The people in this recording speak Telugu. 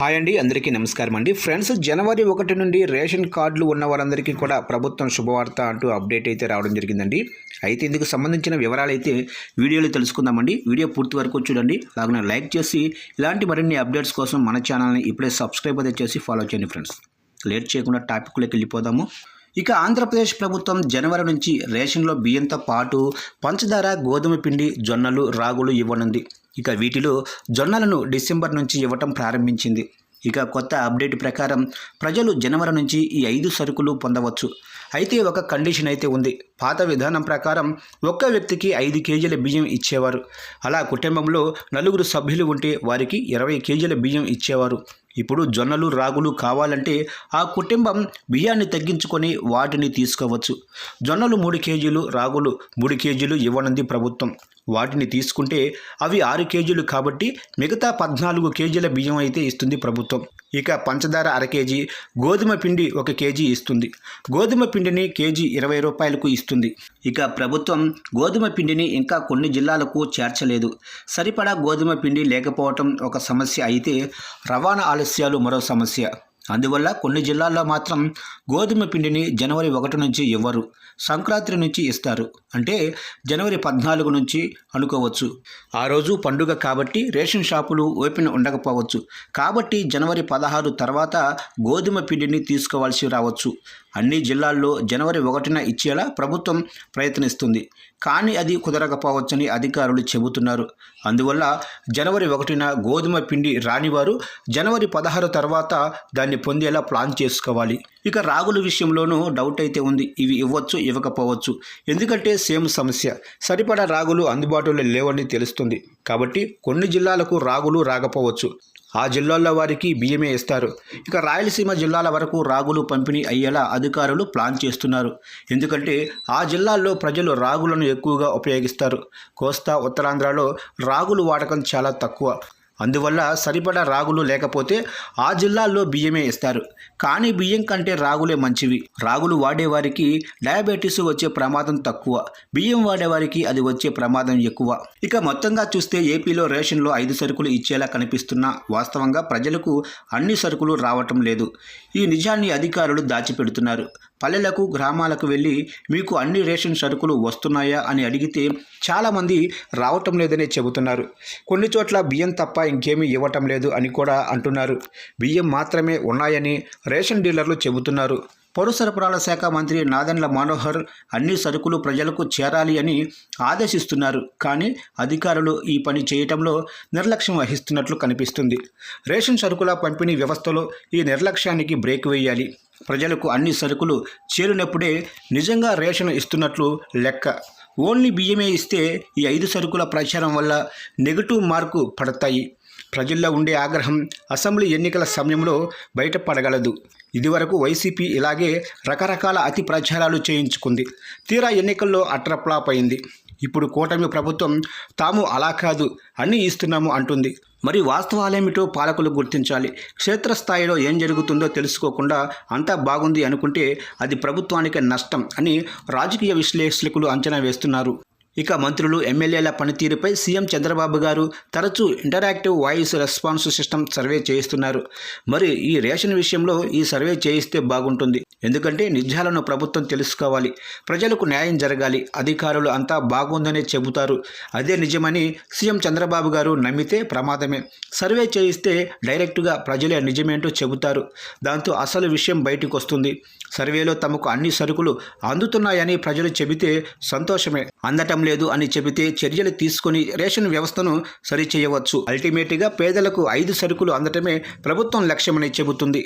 హాయ్ అండి అందరికీ నమస్కారం అండి. ఫ్రెండ్స్ జనవరి ఒకటి నుండి రేషన్ కార్డులు ఉన్న వారందరికీ కూడా ప్రభుత్వం శుభవార్త అంటూ అప్డేట్ అయితే రావడం జరిగిందండి. అయితే ఇందుకు సంబంధించిన వివరాలు అయితే వీడియోలో తెలుసుకుందామండి. వీడియో పూర్తి వరకు చూడండి. అలాగే లైక్ చేసి ఇలాంటి మరిన్ని అప్డేట్స్ కోసం మన ఛానల్ని ఇప్పుడే సబ్స్క్రైబ్ అయితే చేసి ఫాలో చేయండి ఫ్రెండ్స్. లేట్ చేయకుండా టాపిక్లోకి వెళ్ళిపోదాము. ఇక ఆంధ్రప్రదేశ్ ప్రభుత్వం జనవరి నుంచి రేషన్లో బియ్యంతో పాటు పంచదార గోధుమ పిండి జొన్నలు రాగులు ఇవ్వనుంది. ఇక వీటిలో జొన్నలను డిసెంబర్ నుంచి ఇవ్వటం ప్రారంభించింది. ఇక కొత్త అప్డేట్ ప్రకారం ప్రజలు జనవరి నుంచి ఈ ఐదు సరుకులు పొందవచ్చు. అయితే ఒక కండిషన్ అయితే ఉంది. పాత విధానం ప్రకారం ఒక్క వ్యక్తికి ఐదు కేజీల బియ్యం ఇచ్చేవారు. అలా కుటుంబంలో నలుగురు సభ్యులు ఉంటే వారికి ఇరవై కేజీల బియ్యం ఇచ్చేవారు. ఇప్పుడు జొన్నలు రాగులు కావాలంటే ఆ కుటుంబం బియ్యాన్ని తగ్గించుకొని వాటిని తీసుకోవచ్చు. జొన్నలు మూడు కేజీలు రాగులు మూడు కేజీలు ఇవ్వనుంది ప్రభుత్వం. వాటిని తీసుకుంటే అవి ఆరు కేజీలు కాబట్టి మిగతా పద్నాలుగు కేజీల బియ్యం అయితే ఇస్తుంది ప్రభుత్వం. ఇక పంచదార అర కేజీ గోధుమ పిండి ఒక కేజీ ఇస్తుంది. గోధుమ పిండిని కేజీ ఇరవై రూపాయలకు ఇస్తుంది. ఇక ప్రభుత్వం గోధుమ పిండిని ఇంకా కొన్ని జిల్లాలకు చేర్చలేదు. సరిపడా గోధుమ పిండి లేకపోవటం ఒక సమస్య అయితే రవాణా ఆలస్యాలు మరో సమస్య. అందువల్ల కొన్ని జిల్లాల్లో మాత్రం గోధుమ పిండిని జనవరి ఒకటి నుంచి ఇవ్వరు సంక్రాంతి నుంచి ఇస్తారు. అంటే జనవరి పద్నాలుగు నుంచి అనుకోవచ్చు. ఆ రోజు పండుగ కాబట్టి రేషన్ షాపులు ఓపెన్ ఉండకపోవచ్చు. కాబట్టి జనవరి పదహారు తర్వాత గోధుమ పిండిని తీసుకోవాల్సి రావచ్చు. అన్ని జిల్లాల్లో జనవరి ఒకటిన ఇచ్చేలా ప్రభుత్వం ప్రయత్నిస్తుంది. కానీ అది కుదరకపోవచ్చని అధికారులు చెబుతున్నారు. అందువల్ల జనవరి ఒకటిన గోధుమ పిండి రానివారు జనవరి పదహారు తర్వాత దాన్ని పొందేలా ప్లాన్ చేసుకోవాలి. ఇక రాగుల విషయంలోనూ డౌట్ అయితే ఉంది. ఇవి ఇవ్వచ్చు ఇవ్వకపోవచ్చు. ఎందుకంటే సేమ్ సమస్య. సరిపడా రాగులు అందుబాటులో లేవని తెలుస్తుంది. కాబట్టి కొన్ని జిల్లాలకు రాగులు రాకపోవచ్చు. ఆ జిల్లాల్లో వారికి బియ్యమే ఇస్తారు. ఇక రాయలసీమ జిల్లాల వరకు రాగులు పంపిణీ అయ్యేలా అధికారులు ప్లాన్ చేస్తున్నారు. ఎందుకంటే ఆ జిల్లాల్లో ప్రజలు రాగులను ఎక్కువగా ఉపయోగిస్తారు. కోస్తా ఉత్తరాంధ్రలో రాగులు వాడకం చాలా తక్కువ. అందువల్ల సరిపడా రాగులు లేకపోతే ఆ జిల్లాల్లో బియ్యమే ఇస్తారు. కానీ బియ్యం కంటే రాగులే మంచివి. రాగులు వాడేవారికి డయాబెటీస్ వచ్చే ప్రమాదం తక్కువ. బియ్యం వాడేవారికి అది వచ్చే ప్రమాదం ఎక్కువ. ఇక మొత్తంగా చూస్తే ఏపీలో రేషన్లో ఐదు సరుకులు ఇచ్చేలా కనిపిస్తున్నా. వాస్తవంగా ప్రజలకు అన్ని సరుకులు రావటం లేదు. ఈ నిజాన్ని అధికారులు దాచిపెడుతున్నారు. పల్లెలకు గ్రామాలకు వెళ్ళి మీకు అన్ని రేషన్ సరుకులు వస్తున్నాయా అని అడిగితే చాలామంది రావటం లేదనే చెబుతున్నారు. కొన్ని చోట్ల బియ్యం తప్ప ఇంకేమీ ఇవ్వటం లేదు అని కూడా అంటున్నారు. బియ్యం మాత్రమే ఉన్నాయని రేషన్ డీలర్లు చెబుతున్నారు. పౌర సరఫరాల శాఖ మంత్రి నాదెండ్ల మనోహర్ అన్ని సరుకులు ప్రజలకు చేరాలి అని ఆదేశిస్తున్నారు. కానీ అధికారులు ఈ పని చేయటంలో నిర్లక్ష్యం వహిస్తున్నట్లు కనిపిస్తుంది. రేషన్ సరుకుల పంపిణీ వ్యవస్థలో ఈ నిర్లక్ష్యానికి బ్రేక్ వేయాలి. ప్రజలకు అన్ని సరుకులు చేరినప్పుడే నిజంగా రేషన్ ఇస్తున్నట్లు లెక్క. ఓన్లీ బియ్యమే ఇస్తే ఈ ఐదు సరుకుల ప్రచారం వల్ల నెగిటివ్ మార్కు పడతాయి. ప్రజల్లో ఉండే ఆగ్రహం అసెంబ్లీ ఎన్నికల సమయంలో బయటపడగలదు. ఇదివరకు వైసీపీ ఇలాగే రకరకాల అతి ప్రచారాలు చేయించుకుంది. తీరా ఎన్నికల్లో అట్రప్లాప్ అయింది. ఇప్పుడు కూటమి ప్రభుత్వం తాము అలా కాదు అన్నీ ఇస్తున్నాము అంటుంది. మరి వాస్తవాలేమిటో పాలకులు గుర్తించాలి. క్షేత్రస్థాయిలో ఏం జరుగుతుందో తెలుసుకోకుండా అంతా బాగుంది అనుకుంటే అది ప్రభుత్వానికి నష్టం అని రాజకీయ విశ్లేషకులు అంచనా వేస్తున్నారు. ఇక మంత్రులు ఎమ్మెల్యేల పనితీరుపై సీఎం చంద్రబాబు గారు తరచూ interactive voice response system survey చేయిస్తున్నారు. మరి ఈ రేషన్ విషయంలో ఈ సర్వే చేయిస్తే బాగుంటుంది. ఎందుకంటే నిజాలను ప్రభుత్వం తెలుసుకోవాలి. ప్రజలకు న్యాయం జరగాలి. అధికారులు అంతా బాగుందనే చెబుతారు. అదే నిజమని సీఎం చంద్రబాబు గారు నమ్మితే ప్రమాదమే. సర్వే చేయిస్తే డైరెక్టుగా ప్రజలే నిజమేంటో చెబుతారు. దాంతో అసలు విషయం బయటకు వస్తుంది సర్వేలో తమకు అన్ని సరుకులు అందుతున్నాయని ప్రజలు చెబితే సంతోషమే. అందటం లేదు అని చెబితే చర్యలు తీసుకొని రేషన్ వ్యవస్థను సరిచేయవచ్చు. అల్టిమేట్గా పేదలకు ఐదు సరుకులు అందటమే ప్రభుత్వం లక్ష్యమని చెబుతుంది.